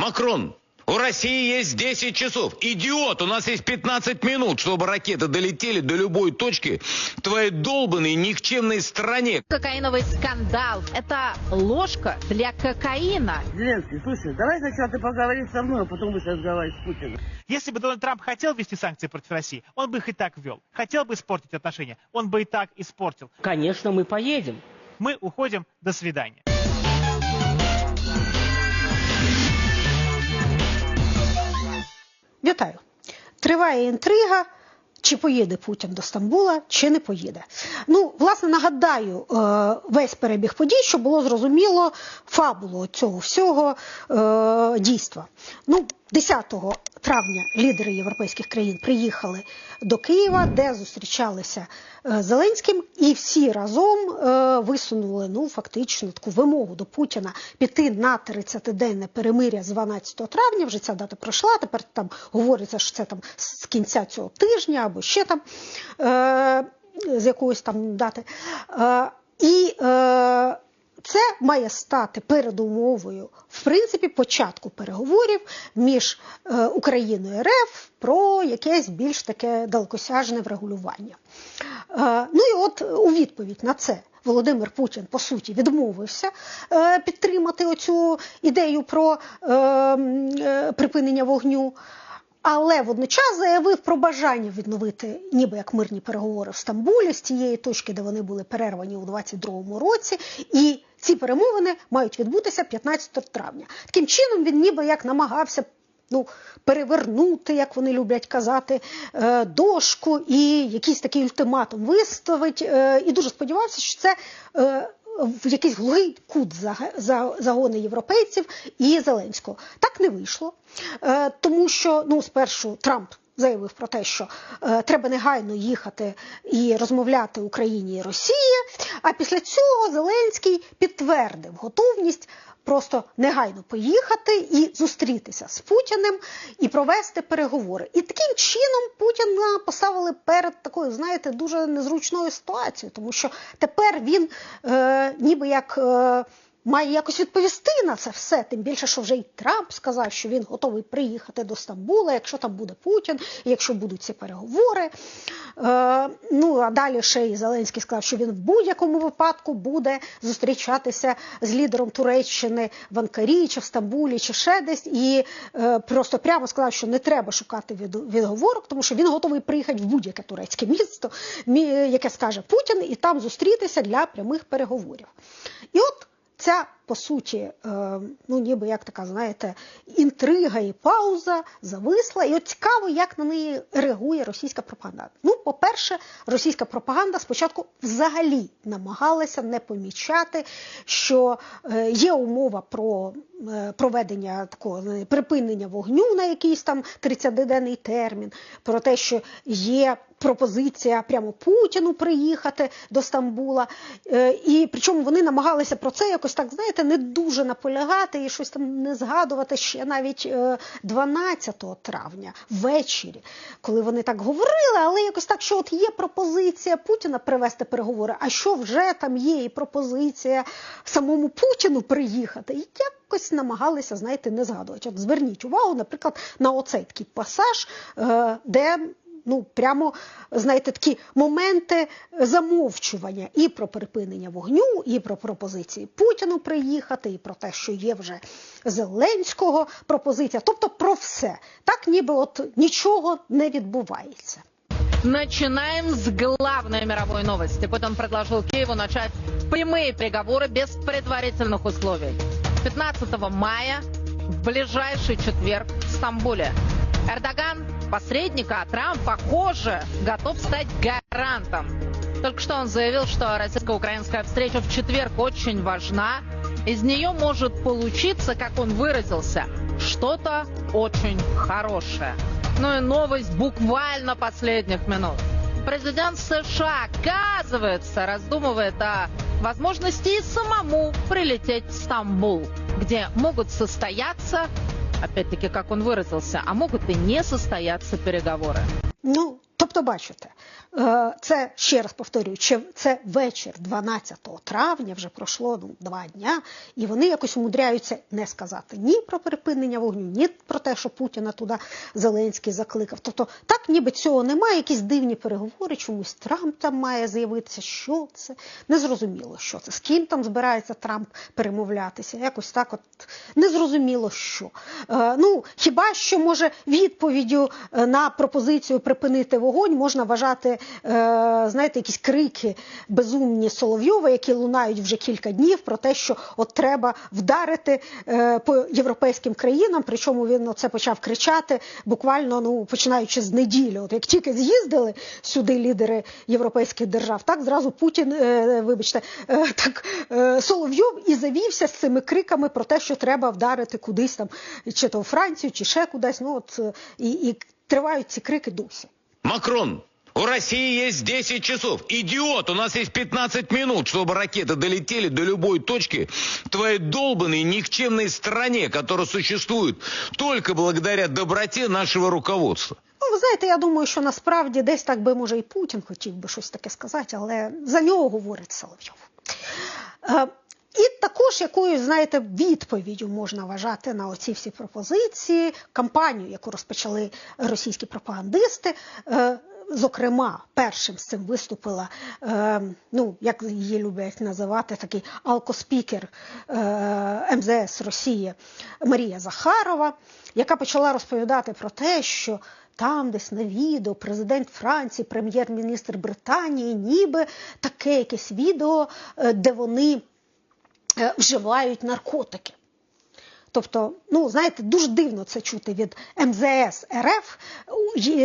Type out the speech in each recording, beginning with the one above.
Макрон, у России есть 10 часов. Идиот, у нас есть 15 минут, чтобы ракеты долетели до любой точки в твоей долбанной никчемной стране. Кокаиновый скандал. Это ложка для кокаина. Зеленский, слушай, давай сначала ты поговоришь со мной, а потом будешь разговаривать с Путиным. Если бы Дональд Трамп хотел ввести санкции против России, он бы их и так ввел. Хотел бы испортить отношения, он бы и так испортил. Конечно, мы поедем. Мы уходим. До свидания. Вітаю. Триває інтрига. Чи поїде Путін до Стамбула, чи не поїде. Ну, власне, нагадаю е, весь перебіг подій, щоб було зрозуміло фабулу цього всього е, дійства. Ну, 10 травня лідери європейських країн приїхали до Києва, де зустрічалися е, з Зеленським, і всі разом е, висунули ну, фактично таку вимогу до Путіна піти на 30-денне перемиря з 12 травня. Вже ця дата пройшла. Тепер там говориться, що це там з кінця цього тижня або ще там е, з якоїсь там дати. І це має стати передумовою, в принципі, початку переговорів між е, Україною і РФ про якесь більш таке далекосяжне врегулювання. Е, ну і от у відповідь на це Володимир Путін по суті відмовився е, підтримати оцю ідею про е, е, припинення вогню. Але водночас заявив про бажання відновити ніби як мирні переговори в Стамбулі з тієї точки, де вони були перервані у 22-му році, і ці перемовини мають відбутися 15 травня. Таким чином він ніби як намагався. Ну, перевернути, як вони люблять казати, е, дошку і якийсь такий ультиматум виставить. е, І дуже сподівався, що це е, в якийсь глухий кут за- загони європейців і Зеленського. Так не вийшло, тому що ну, спершу Трамп. Заявив про те, що е, треба негайно їхати і розмовляти Україні і Росії. А після цього Зеленський підтвердив готовність просто негайно поїхати і зустрітися з Путіним і провести переговори. І таким чином Путіна поставили перед такою, знаєте, дуже незручною ситуацією, тому що тепер він е, ніби як. Е, Має якось відповісти на це все, тим більше, що вже і Трамп сказав, що він готовий приїхати до Стамбула, якщо там буде Путін, якщо будуть ці переговори. Е, ну а далі ще і Зеленський сказав, що він в будь-якому випадку буде зустрічатися з лідером Туреччини в Анкарі чи в Стамбулі, чи ще десь, і е, просто прямо сказав, що не треба шукати від- відговорок, тому що він готовий приїхати в будь-яке турецьке місто, яке скаже Путін, і там зустрітися для прямих переговорів. І от ця по суті, е, ну ніби як така, знаєте, інтрига і пауза зависла. І от цікаво, як на неї реагує російська пропаганда. Ну, по-перше, російська пропаганда спочатку взагалі намагалася не помічати, що е, є умова про е, проведення такого припинення вогню на якийсь там 30-денний термін, про те, що є пропозиція прямо Путіну приїхати до Стамбула. І причому вони намагалися про це якось так, знаєте, не дуже наполягати і щось там не згадувати ще навіть е, 12 травня ввечері, коли вони так говорили, але якось так, що от є пропозиція Путіна привести переговори, а що вже там є і пропозиція самому Путіну приїхати. І якось намагалися, знаєте, не згадувати. От зверніть увагу, наприклад, на оцей такий пасаж, е, де ну прямо знаєте, такі моменти замовчування і про припинення вогню, і про пропозиції Путіну приїхати, і про те, що є вже Зеленського пропозиція, тобто про все. Так ніби от нічого не відбувається. Начинаем с главной мировой новости. Потом предложил Киеву начать прямые переговоры без предварительных условий. 15 мая в ближайший четверг в Стамбуле. Эрдоган посредника, а Трамп, похоже, готов стать гарантом. Только что он заявил, что российско-украинская встреча в четверг очень важна. Из нее может получиться, как он выразился, что-то очень хорошее. Ну и новость буквально последних минут. Президент США, оказывается, раздумывает о возможности и самому прилететь в Стамбул, где могут состояться, опять-таки, как он выразился, а могут и не состояться переговоры. Ну, Тобто, бачите, це ще раз повторюю, це вечір 12 травня, вже пройшло ну, два дня, і вони якось умудряються не сказати ні про припинення вогню, ні про те, що Путіна туди Зеленський закликав. Тобто, так ніби цього немає, якісь дивні переговори, чомусь Трамп там має з'явитися. Що це? Незрозуміло, що це. З ким там збирається Трамп перемовлятися? Якось так, от незрозуміло що. Е, ну, хіба що може відповіддю е, на пропозицію припинити вогонь можна вважати, е, знаєте, якісь крики безумні Соловйова, які лунають вже кілька днів про те, що от треба вдарити е, по європейським країнам. Причому він це почав кричати буквально ну починаючи з неділі. От як тільки з'їздили сюди лідери європейських держав, так зразу Путін, е, вибачте, е, так е, Соловйов і завівся з цими криками про те, що треба вдарити кудись там, чи то в Францію, чи ще кудись. Ну от е, і, і тривають ці крики досі. Макрон, у России есть 10 часов. Идиот, у нас есть 15 минут, чтобы ракеты долетели до любой точки твоей долбанной никчемной стране, которая существует только благодаря доброте нашего руководства. Ну, ви знаєте, я думаю, що насправді десь так би може і Путін хотів би щось таке сказати, але за нього говорить Соловйов. Е, і також якоюсь, знаєте, відповіддю можна вважати на оці всі пропозиції, кампанію, яку розпочали російські пропагандисти. Е, Зокрема, першим з цим виступила, е, ну як її люблять називати, такий алкоспікер е, МЗС Росії Марія Захарова, яка почала розповідати про те, що там десь на відео президент Франції, прем'єр-міністр Британії, ніби таке якесь відео, е, де вони е, вживають наркотики. Тобто, ну знаєте, дуже дивно це чути від МЗС РФ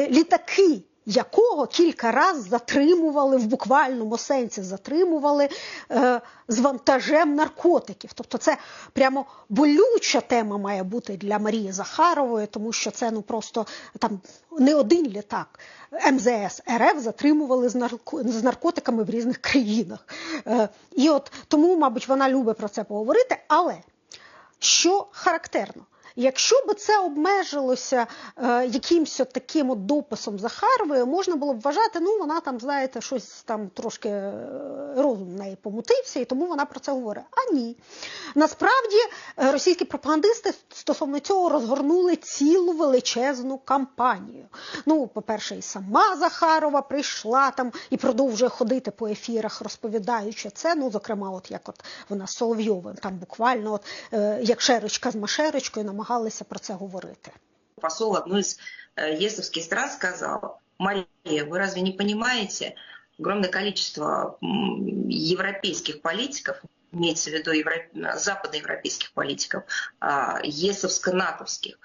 літаки. Якого кілька разів затримували в буквальному сенсі, затримували е, з вантажем наркотиків. Тобто, це прямо болюча тема має бути для Марії Захарової, тому що це ну просто там не один літак. МЗС РФ затримували з наркотиками в різних країнах. Е, і от тому, мабуть, вона любить про це поговорити. Але що характерно? Якщо б це обмежилося е, якимось таким от дописом Захарової, можна було б вважати, ну вона там, знаєте, щось там трошки е, розум в неї помутився, і тому вона про це говорить. А ні. Насправді е, російські пропагандисти стосовно цього розгорнули цілу величезну кампанію. Ну, по-перше, і сама Захарова прийшла там і продовжує ходити по ефірах, розповідаючи це. Ну, зокрема, от як от вона з Соловйовим, там буквально, от е, як шерочка з машерочкою, намагалася намагалися про це говорити. Посол одной из э, ЕСовских стран сказал, Мария, вы разве не понимаете, огромное количество европейских политиков, имеется в виду евро... западноевропейских политиков, ЕСовско-натовских,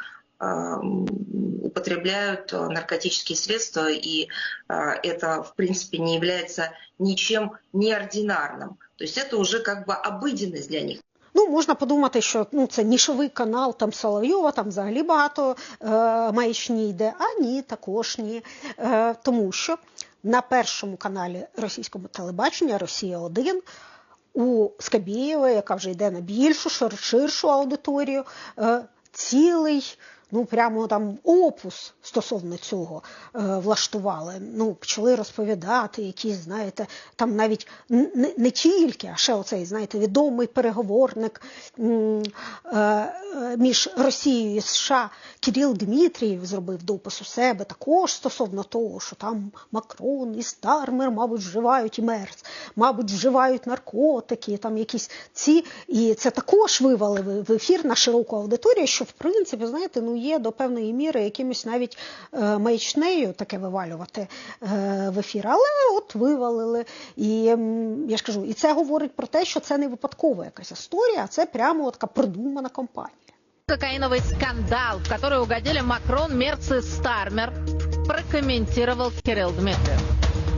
употребляют наркотические средства, и это, в принципе, не является ничем неординарным. То есть это уже как бы обыденность для них. Ну, можна подумати, що ну, це нішовий канал там Соловйова, там взагалі багато е, маячні йде, а ні, також ні. Е, Тому що на першому каналі російського телебачення Росія 1 у Скабєєва, яка вже йде на більшу, ширшу аудиторію, е, цілий ну прямо там опус стосовно цього е, влаштували. Ну, почали розповідати, якісь, знаєте, там навіть не, не тільки, а ще оцей, знаєте, відомий переговорник е, між Росією і США Кирил Дмитрієв зробив допис у себе також стосовно того, що там Макрон і Стармер, мабуть, вживають і Мерц, мабуть, вживають наркотики, там якісь ці. І це також вивели в ефір на широку аудиторію, що в принципі, знаєте, ну є до певної міри якимось навіть е, маячнею таке вивалювати е, в ефір. Але от вивалили. І я ж кажу, і це говорить про те, що це не випадкова якась історія, а це прямо така продумана компанія. Кокаиновый скандал, в который угодили Макрон, Мерц и Стармер, прокомментировал Кирилл Дмитриев.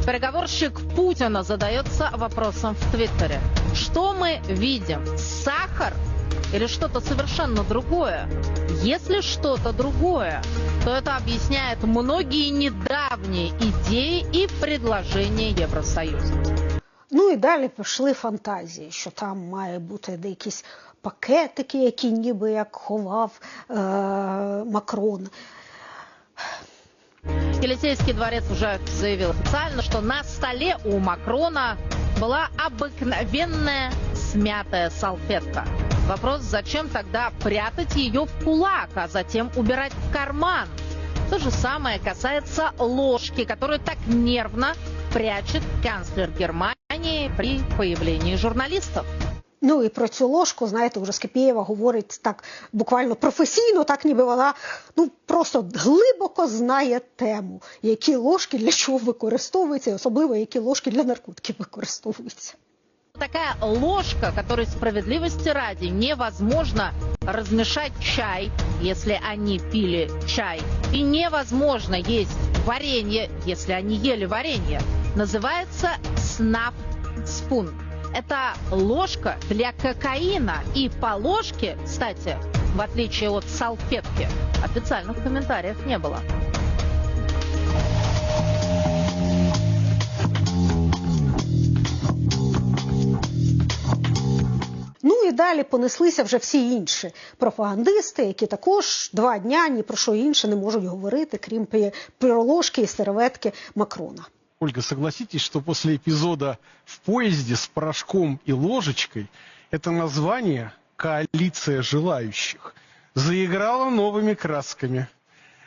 Переговорщик Путина задается вопросом в Твиттере. Что мы видим? Сахар или что-то совершенно другое? Если что-то другое, то это объясняет многие недавние идеи и предложения Евросоюза. Ну і далі пішли фантазії, що там має бути якісь пакетики, які ніби як ховав е- Макрон. Елисейский дворец уже заявил официально, что на столе у Макрона была обыкновенная смятая салфетка. Вопрос, зачем тогда прятать ее в кулак, а затем убирать в карман? То же самое касается ложки, которую так нервно прячет канцлер Германии при появлении журналистов. Ну і про цю ложку, знаєте, уже Скипєєва говорить так буквально професійно, так ніби вона ну просто глибоко знає тему, які ложки для чого використовуються, і особливо які ложки для наркотиків використовуються. Такая ложка, которой справедливости ради невозможно размешать чай, если они пили чай. И невозможно есть варенье, если они ели варенье. Называется снап спун. Это ложка для кокаина. И по ложке, кстати, в отличие от салфетки, официальных комментариев не было. Ну і далі понеслися вже всі інші пропагандисти, які також два дня ні про що інше не можуть говорити, крім пі- про ложки і серветки Макрона. Ольга, согласитесь, что после эпизода в поезде с порошком и ложечкой это название «Коалиция желающих» заиграло новыми красками.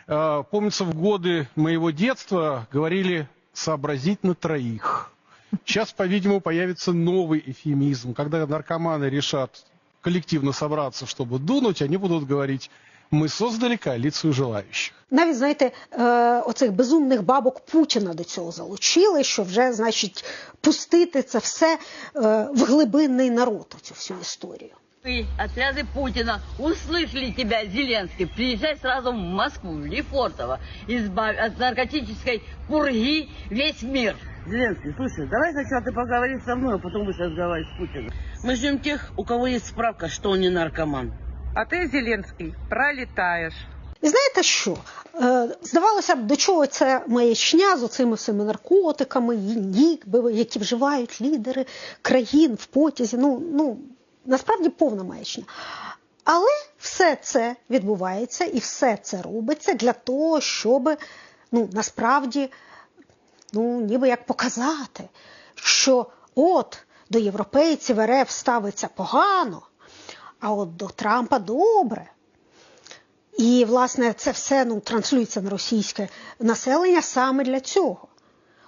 Э, Помнится, в годы моего детства говорили «сообразить на троих». Сейчас, по-видимому, появится новый эфемизм. Когда наркоманы решат коллективно собраться, чтобы дунуть, они будут говорить «мы создали коалицию желающих». Навіть знаєте, е, оцих безумних бабок Путіна до цього залучили, що вже, значить, пустити це все е, в глибинний народ, цю всю історію. Вы, отряды Путина, услышали тебя, Зеленский. Приезжай сразу в Москву, в Лефортово. Избавь от наркотической пурги весь мир. Зеленский, слушай, давай сначала ты поговори со мной, а потом будешь разговаривать с Путиным. Мы ждем тех, у кого есть справка, что он не наркоман. А ти, Зеленський, пролітаєш. І знаєте що? Е, здавалося б, до чого це маячня з оцими всіми наркотиками, і нікби, які вживають лідери країн в потязі. Ну, ну насправді повна маячня. Але все це відбувається і все це робиться для того, щоб ну, насправді ну, ніби як показати, що от до європейців РФ ставиться погано, а от до Трампа добре. І, власне, це все ну, транслюється на російське населення саме для цього.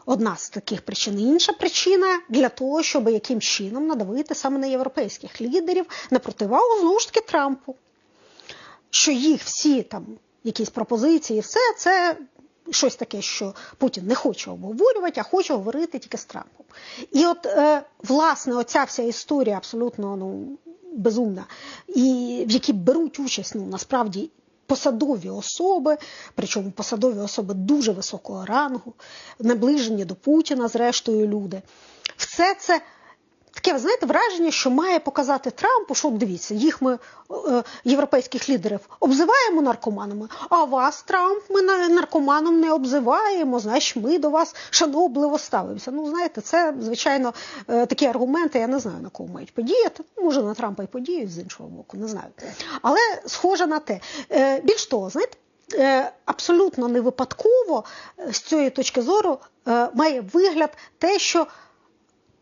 Одна з таких причин. Інша причина для того, щоб яким чином надавити саме на європейських лідерів на противагу знову ж таки Трампу. Що їх всі там якісь пропозиції, все це щось таке, що Путін не хоче обговорювати, а хоче говорити тільки з Трампом. І от, е, власне, оця вся історія абсолютно ну, безумна, і в якій беруть участь ну, насправді посадові особи, причому посадові особи дуже високого рангу, наближені до Путіна, зрештою, люди. Все це таке, знаєте, враження, що має показати Трампу, що дивіться, їх ми, е, європейських лідерів, обзиваємо наркоманами, а вас, Трамп, ми наркоманом не обзиваємо, значить, ми до вас шанобливо ставимося. Ну, знаєте, це, звичайно, е, такі аргументи, я не знаю, на кого мають подіяти. Може, на Трампа і подіють з іншого боку, не знаю. Але схоже на те. Е, Більш того, знаєте, абсолютно не випадково з цієї точки зору має вигляд те, що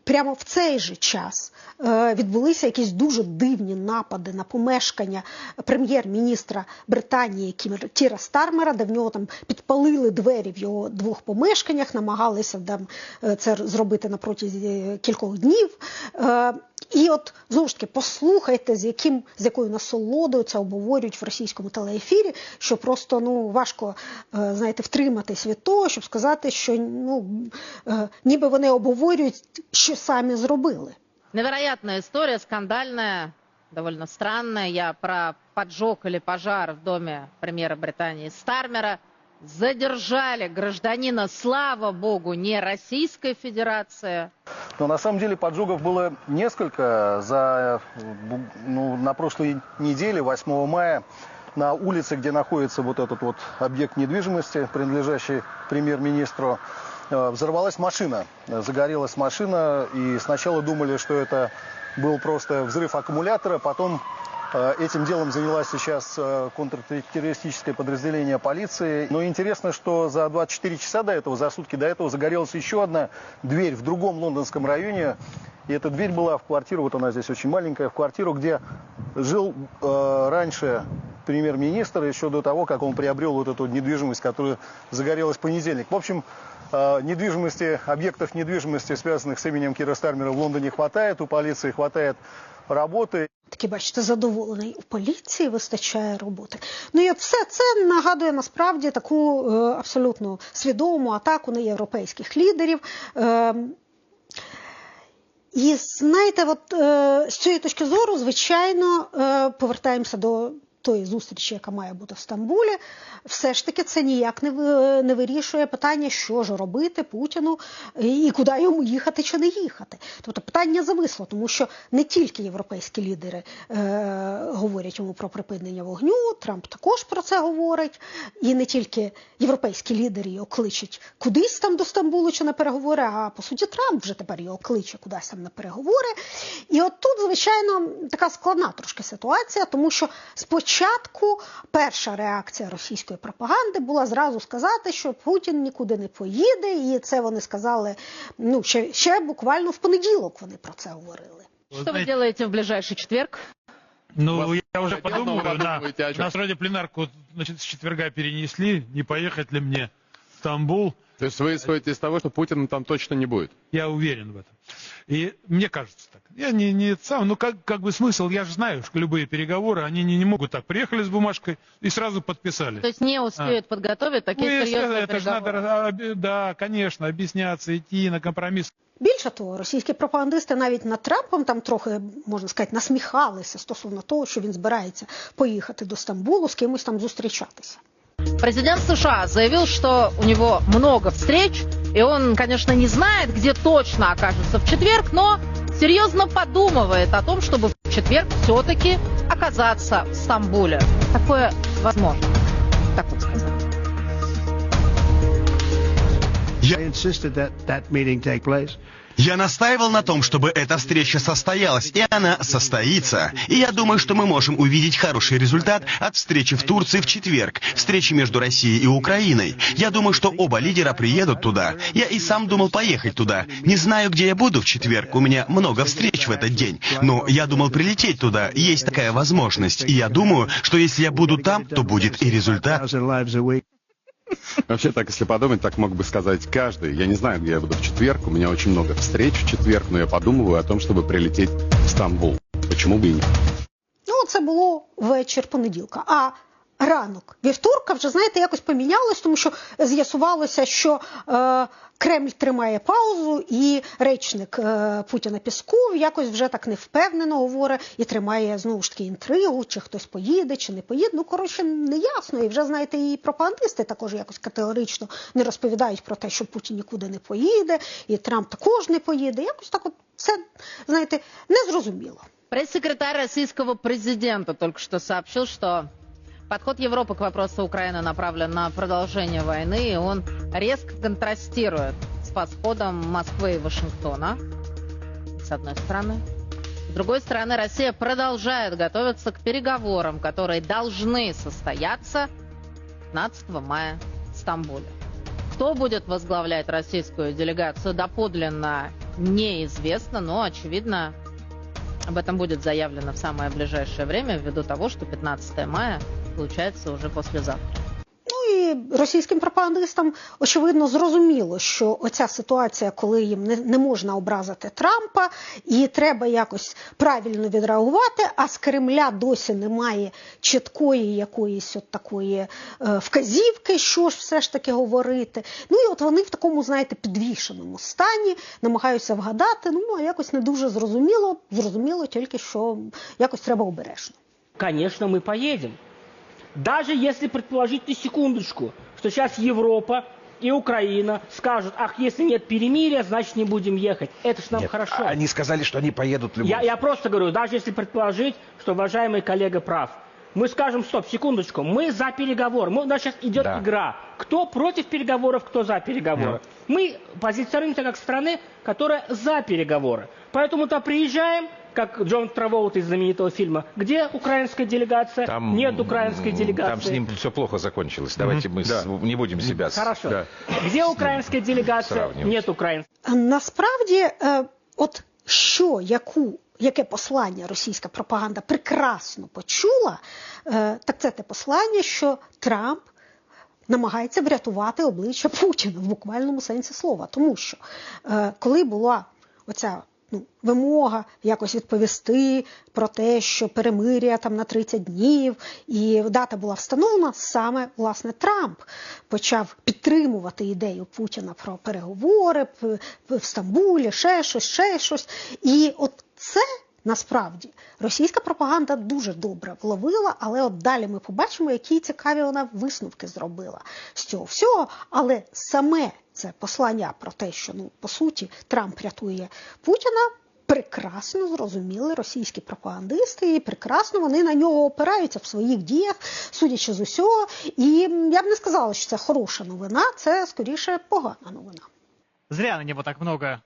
прямо в цей же час е, відбулися якісь дуже дивні напади на помешкання прем'єр-міністра Британії Кіра Стармера, де в нього там підпалили двері в його двох помешканнях, намагалися там е, це зробити на протязі кількох днів. Е, І от знову ж таки послухайте, з яким з якою насолодою це обговорюють в російському телеефірі, що просто ну важко е, знаєте, втриматись від того, щоб сказати, що ну е, ніби вони обговорюють, що самі зробили. Невероятная история, скандальная, довольно странная. Я про поджог или пожар в доме премьера Британии Стармера. Задержали гражданина, слава богу, не Российской Федерации. Но на самом деле поджогов было несколько. За, ну, на прошлой неделе, 8 мая, на улице, где находится вот этот вот объект недвижимости, принадлежащий премьер-министру, э, взорвалась машина. Загорелась машина, и сначала думали, что это был просто взрыв аккумулятора, потом Э, Этим делом занялось сейчас э, контртеррористическое подразделение полиции. Но интересно, что за 24 часа до этого, за сутки до этого загорелась еще одна дверь в другом лондонском районе. И эта дверь была в квартиру, вот она здесь очень маленькая, в квартиру, где жил э, раньше премьер-министр, еще до того, как он приобрел вот эту недвижимость, которая загорелась в понедельник. В общем, э, недвижимости, объектов недвижимости, связанных с именем Кира Стармера в Лондоне хватает, у полиции хватает роботи. Такий, бачите, задоволений. У поліції вистачає роботи. Ну і все це нагадує насправді таку е, абсолютно свідому атаку на європейських лідерів. Е, і знаєте, от е, з цієї точки зору, звичайно, е, повертаємося до тої зустрічі, яка має бути в Стамбулі, все ж таки це ніяк не, вирішує питання, що ж робити Путіну і куди йому їхати чи не їхати. Тобто питання зависло, тому що не тільки європейські лідери е, говорять йому про припинення вогню, Трамп також про це говорить, і не тільки європейські лідери його кличуть кудись там до Стамбулу чи на переговори, а по суті Трамп вже тепер його кличе кудись там на переговори. І от тут, звичайно, така складна трошки ситуація, тому що спочатку перша реакція російської пропаганди була зразу сказати, що Путін нікуди не поїде, і це вони сказали ну, ще, ще буквально в понеділок вони про це говорили. Что вы делаете в ближайший четверг? Ну, я уже Понятно, подумываю, вы на, подумаете, о чём? нас вроде пленарку значит, с четверга перенесли, не поехать ли мне в Стамбул. То есть вы исходите из того, что Путина там точно не будет? Я уверен в этом. И мне кажется так. Я не, не сам, ну как, как бы смысл, я же знаю, что любые переговоры, они не, не могут так. Приехали с бумажкой и сразу подписали. То есть не успеют подготовить Ну, такие если серьезные это же надо, переговоры? а, да, конечно, объясняться, идти на компромисс. Більше того, російські пропагандисти навіть над Трампом там трохи, можна сказати, насміхалися стосовно того, що він збирається поїхати до Стамбулу з кимось там зустрічатися. Президент США заявил, что у него много встреч, и он, конечно, не знает, где точно окажется в четверг, но серьезно подумывает о том, чтобы в четверг все-таки оказаться в Стамбуле. Такое возможно. Так вот сказал. Я настаивал на том, чтобы эта встреча состоялась, и она состоится. И я думаю, что мы можем увидеть хороший результат от встречи в Турции в четверг, встречи между Россией и Украиной. Я думаю, что оба лидера приедут туда. Я и сам думал поехать туда. Не знаю, где я буду в четверг, у меня много встреч в этот день. Но я думал прилететь туда, есть такая возможность. И я думаю, что если я буду там, то будет и результат. Вообще, так, если подумать, так мог бы сказать каждый. Я не знаю, где я буду в четверг. У меня очень много встреч в четверг, но я подумываю о том, чтобы прилететь в Стамбул. Почему бы и нет? Ну, це було вечір понеділка. А ранок вівторка вже, знаєте, якось помінялось, тому що з'ясувалося, що е, Кремль тримає паузу, і речник е, Путіна Пісков якось вже так невпевнено говорить і тримає знову ж таки інтригу, чи хтось поїде, чи не поїде. Ну, коротше, не ясно. І вже, знаєте, і пропагандисти також якось категорично не розповідають про те, що Путін нікуди не поїде, і Трамп також не поїде. Якось так от все, знаєте, незрозуміло. Пресс-секретарь российского президента только что сообщил, что подход Европы к вопросу Украины направлен на продолжение войны, и он резко контрастирует с подходом Москвы и Вашингтона, с одной стороны. С другой стороны, Россия продолжает готовиться к переговорам, которые должны состояться 15 мая в Стамбуле. Кто будет возглавлять российскую делегацию, доподлинно неизвестно, но, очевидно, об этом будет заявлено в самое ближайшее время, ввиду того, что 15 мая получается уже послезавтра. Ну і російським пропагандистам очевидно зрозуміло, що оця ситуація, коли їм не, не можна образити Трампа, і треба якось правильно відреагувати. А з Кремля досі немає чіткої якоїсь от такої е, вказівки, що ж все ж таки говорити. Ну і от вони в такому, знаєте, підвішеному стані намагаються вгадати. Ну а якось не дуже зрозуміло. Зрозуміло тільки, що якось треба обережно. Конечно, мы поедем. Даже если предположить на секундочку, что сейчас Европа и Украина скажут, ах, если нет перемирия, значит не будем ехать. Это ж нам Нет, хорошо. Они сказали, что они поедут в любом Я, я просто говорю, даже если предположить, что уважаемый коллега прав, мы скажем, стоп, секундочку, мы за переговоры, мы, у нас сейчас идет Да. игра. Кто против переговоров, кто за переговоры. Мы позиционируемся как страны, которая за переговоры. Поэтому то приезжаем, как Джон Траволт из знаменитого фильма. Где украинская делегация? Там, Нет украинской делегации. Там с ним все плохо закончилось. Давайте мы Да. с- не будем себя... Хорошо. Да. Где українська делегація? Нет української. Насправді, е, от що, яку, яке послання російська пропаганда прекрасно почула, е, так це те послання, що Трамп намагається врятувати обличчя Путіна в буквальному сенсі слова. Тому що е, коли була оця ну, вимога якось відповісти про те, що перемиря там на 30 днів, і дата була встановлена, саме власне Трамп почав підтримувати ідею Путіна про переговори в Стамбулі, ще щось, ще щось. І от це насправді російська пропаганда дуже добре вловила, але от далі ми побачимо, які цікаві вона висновки зробила з цього всього. Але саме це послання про те, що ну по суті Трамп рятує Путіна. Прекрасно зрозуміли російські пропагандисти, і прекрасно вони на нього опираються в своїх діях, судячи з усього. І я б не сказала, що це хороша новина, це скоріше погана новина. Зря на него так много,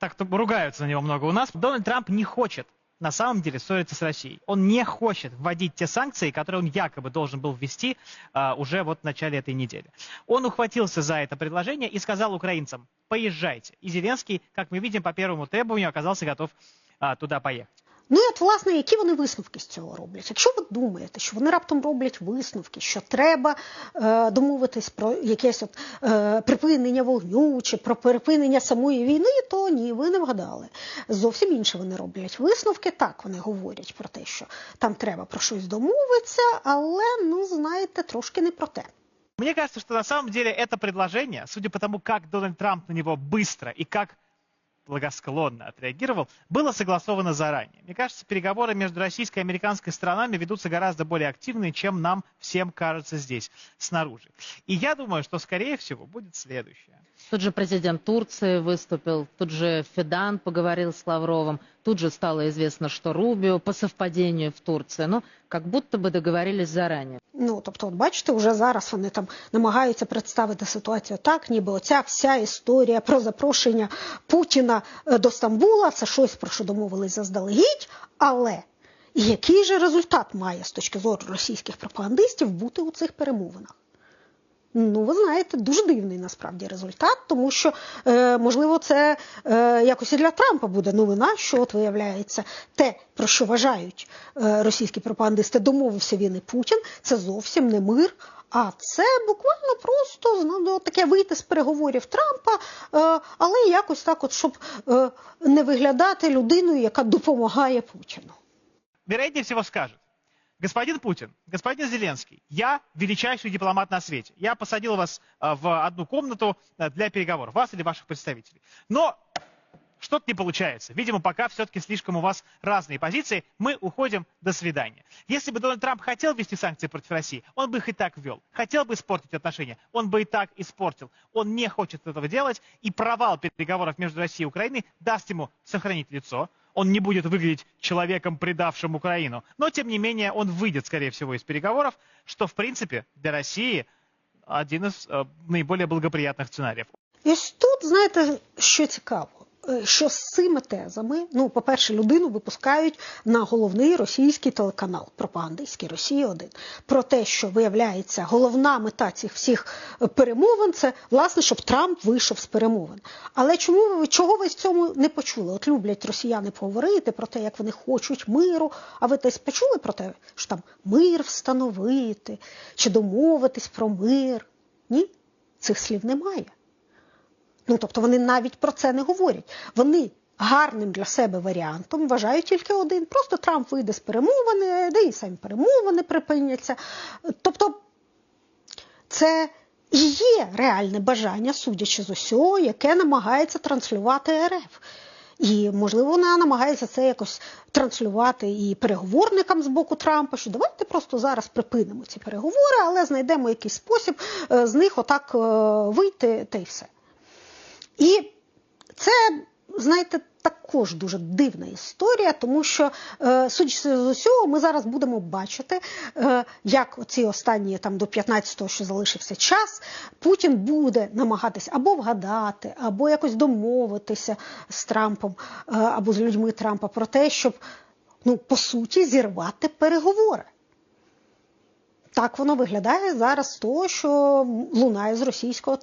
так то ругаются на него много у нас. Дональд Трамп не хочет на самом деле ссориться с Россией. Он не хочет вводить те санкции, которые он якобы должен был ввести а, уже вот в начале этой недели. Он ухватился за это предложение и сказал украинцам, поезжайте. И Зеленский, как мы видим, по первому требованию оказался готов а, туда поехать. Ну і от, власне, які вони висновки з цього роблять? Якщо ви думаєте, що вони раптом роблять висновки, що треба е, домовитись про якесь от, е, припинення вогню чи про припинення самої війни, то ні, ви не вгадали. Зовсім інше вони роблять висновки. Так, вони говорять про те, що там треба про щось домовитися, але ну знаєте, трошки не про те. Мне кажется, что на самом деле это предложение, судя по тому, как Дональд Трамп на него быстро и как благосклонно отреагировал, было согласовано заранее. Мне кажется, переговоры между российской и американской сторонами ведутся гораздо более активные, чем нам всем кажется здесь, снаружи. И я думаю, что, скорее всего, будет следующее. Тут же президент Турции выступил, тут же Федан поговорил с Лавровым, тут же стало известно, что Рубио по совпадению в Турции. Ну, как будто бы договорились заранее. Ну, тобто, от бачите, вже зараз вони там намагаються представити ситуацію так, ніби оця вся історія про запрошення Путіна е, до Стамбула це щось про що домовились заздалегідь, але який же результат має з точки зору російських пропагандистів бути у цих перемовинах? Ну, ви знаєте, дуже дивний насправді результат, тому що, е, можливо, це е, якось і для Трампа буде новина, що от виявляється те, про що вважають е, російські пропагандисти, домовився він і Путін, це зовсім не мир. А це буквально просто ну, таке вийти з переговорів Трампа, е, але якось так, от, щоб е, не виглядати людиною, яка допомагає Путіну. Вероятнее всего скажет, господин Путин, господин Зеленский, я величайший дипломат на свете. Я посадил вас в одну комнату для переговоров, вас или ваших представителей. Но что-то не получается. Видимо, пока все-таки слишком у вас разные позиции. Мы уходим. До свидания. Если бы Дональд Трамп хотел ввести санкции против России, он бы их и так ввел. Хотел бы испортить отношения, он бы и так испортил. Он не хочет этого делать, и провал переговоров между Россией и Украиной даст ему сохранить лицо. Он не будет выглядеть человеком, предавшим Украину. Но, тем не менее, он выйдет, скорее всего, из переговоров, что, в принципе, для России один из э, наиболее благоприятных сценариев. І ось тут, знаєте, що цікаво, Е, Що з цими тезами, ну, по-перше, людину випускають на головний російський телеканал, пропагандистський Росії 1 про те, що виявляється, головна мета цих всіх е, перемовин це власне, щоб Трамп вийшов з перемовин. Але чому ви чого ви з цьому не почули? От люблять росіяни поговорити про те, як вони хочуть миру. А ви десь почули про те, що там мир встановити чи домовитись про мир? Ні, цих слів немає. Ну, тобто вони навіть про це не говорять. Вони гарним для себе варіантом вважають тільки один. Просто Трамп вийде з перемовини, де і самі перемовини припиняться. Тобто це і є реальне бажання, судячи з усього, яке намагається транслювати РФ. І, можливо, вона намагається це якось транслювати і переговорникам з боку Трампа, що давайте просто зараз припинимо ці переговори, але знайдемо якийсь спосіб е, з них отак е, вийти та й все. І це, знаєте, також дуже дивна історія, тому що, е, судячи з усього, ми зараз будемо бачити, е, як ці останні там до 15-го, що залишився час, Путін буде намагатися або вгадати, або якось домовитися з Трампом, е, або з людьми Трампа про те, щоб ну, по суті зірвати переговори. Так воно виглядає зараз то що лунає з російського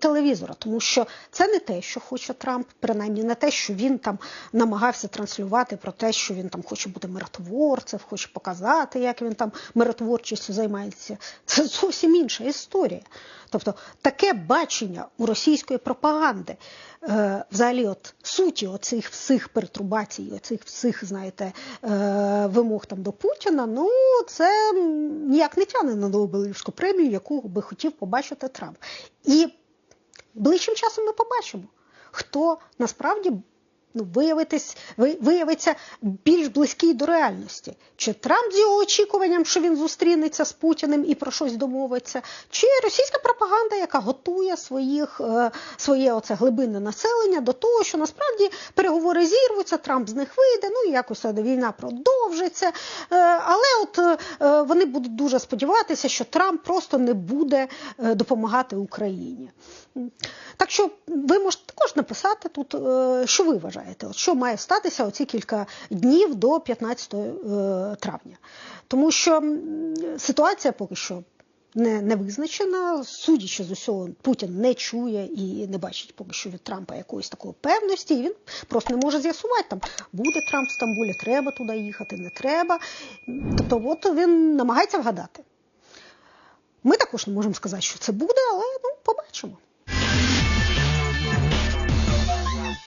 телевізора, тому що це не те, що хоче Трамп, принаймні не те, що він там намагався транслювати про те, що він там хоче бути миротворцем, хоче показати, як він там миротворчістю займається. Це зовсім інша історія. Тобто таке бачення у російської пропаганди, е, взагалі, от суті оцих всіх пертурбацій, оцих всіх, знаєте, е, вимог там до Путіна, ну це ніяк не тягне на Нобелівську премію, яку би хотів побачити Трамп. І ближчим часом ми побачимо, хто насправді ну, виявитись, виявиться більш близький до реальності. Чи Трамп з його очікуванням, що він зустрінеться з Путіним і про щось домовиться, чи російська пропаганда, яка готує своїх, е, своє оце глибинне населення до того, що насправді переговори зірвуться, Трамп з них вийде, ну і якось війна продовжиться. Е, але от е, вони будуть дуже сподіватися, що Трамп просто не буде допомагати Україні. Так що ви можете також написати тут, що ви вважаєте вважаєте, от що має статися оці кілька днів до 15 е, травня? Тому що ситуація поки що не, не визначена. Судячи з усього, Путін не чує і не бачить поки що від Трампа якоїсь такої певності. І він просто не може з'ясувати, там буде Трамп в Стамбулі, треба туди їхати, не треба. Тобто, от він намагається вгадати. Ми також не можемо сказати, що це буде, але ну, побачимо.